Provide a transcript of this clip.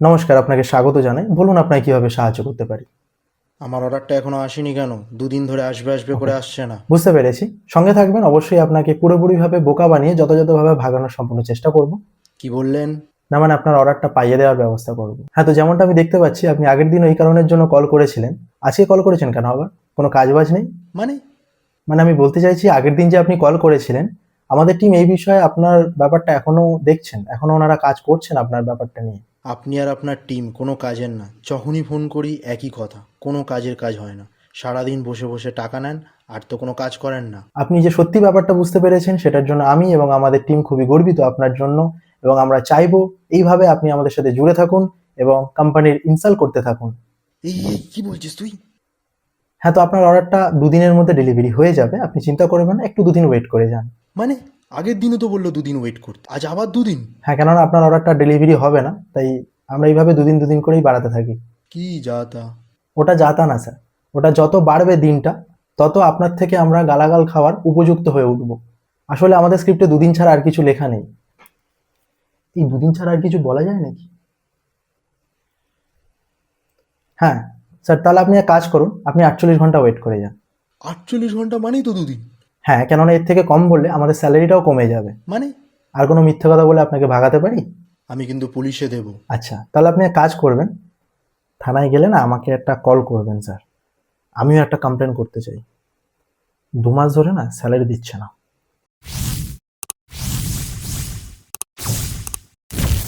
নমস্কার আপনাকে স্বাগত জানাই। বলুন আপনাকে কীভাবে সাহায্য করতে পারি? আমার অর্ডারটা এখনও আসেনি কেন? দুদিন ধরে আসবে আসবে করে আসছে না। বুঝতে পেরেছি। সঙ্গে থাকবেন অবশ্যই আপনাকে পুরোপুরিভাবে বোকা বানিয়ে যথাযথভাবে ভাগানোর সম্পূর্ণ চেষ্টা করব। কি বললেন? না মানে আপনার অর্ডারটা পাইয়ে দেওয়ার ব্যবস্থা করব। হ্যাঁ তো যেমনটা আমি দেখতে পাচ্ছি আপনি আগের দিন ওই কারণের জন্য কল করেছিলেন। আজকে কল করেছেন কেন আবার? কোনো কাজবাজ নেই? মানে? মানে আমি বলতে চাইছি আগের দিন যে আপনি কল করেছিলেন আমাদের টিম এই বিষয়ে আপনার ব্যাপারটা এখনও দেখছেন? এখনও ওনারা কাজ করছেন আপনার ব্যাপারটা নিয়ে? আপনি আর আপনার টিম কোনো কাজের না। যখনই ফোন করি একই কথা কোনো কাজের কাজ হয় না। সারাদিন বসে বসে টাকা নেন আর তো কোনো কাজ করেন না। আপনি যে সত্যি ব্যাপারটা বুঝতে পেরেছেন সেটার জন্য আমি এবং আমাদের টিম খুবই গর্বিত আপনার জন্য এবং আমরা চাইব এইভাবে আপনি আমাদের সাথে জুড়ে থাকুন এবং কোম্পানির ইনস্টল করতে থাকুন। এই এই কি বলছিস তুই? হ্যাঁ তো আপনার অর্ডারটা দুদিনের মধ্যে ডেলিভারি হয়ে যাবে। আপনি চিন্তা করবেন না একটু দুদিন ওয়েট করে যান। মানে আগের দিনও তো বলল দুদিন ওয়েট করতে। আজ আবার দুদিন? হ্যাঁ কেননা আপনার অর্ডারটা ডেলিভারি হবে না তাই আমরা এইভাবে দুদিন দুদিন করেই বাড়াতে থাকি। কি যা তা? ওটা যাতা না স্যার। ওটা যত বাড়বে দিনটা তত আপনার থেকে আমরা গালাগাল খাওয়ার উপযুক্ত হয়ে উঠব। আসলে আমাদের স্ক্রিপ্টে দুদিন ছাড়া আর কিছু লেখা নেই। এই দুদিন ছাড়া আর কিছু বলা যায় নাকি? হ্যাঁ স্যার তাহলে আপনি এক কাজ করুন আপনি আটচল্লিশ ঘণ্টা ওয়েট করে যান। আটচল্লিশ ঘণ্টা মানেই তো দুদিন। হ্যাঁ কেননা এর থেকে কম বললে আমাদের স্যালারিটাও কমে যাবে। মানে? আর কোনো মিথ্যে কথা বলে আপনাকে ভাগাতে পারি? আমি কিন্তু পুলিশে দেব। আচ্ছা তাহলে আপনি এক কাজ করবেন থানায় গেলে না আমাকে একটা কল করবেন স্যার। আমিও একটা কমপ্লেন করতে চাই। দু মাস ধরে না স্যালারি দিচ্ছে না।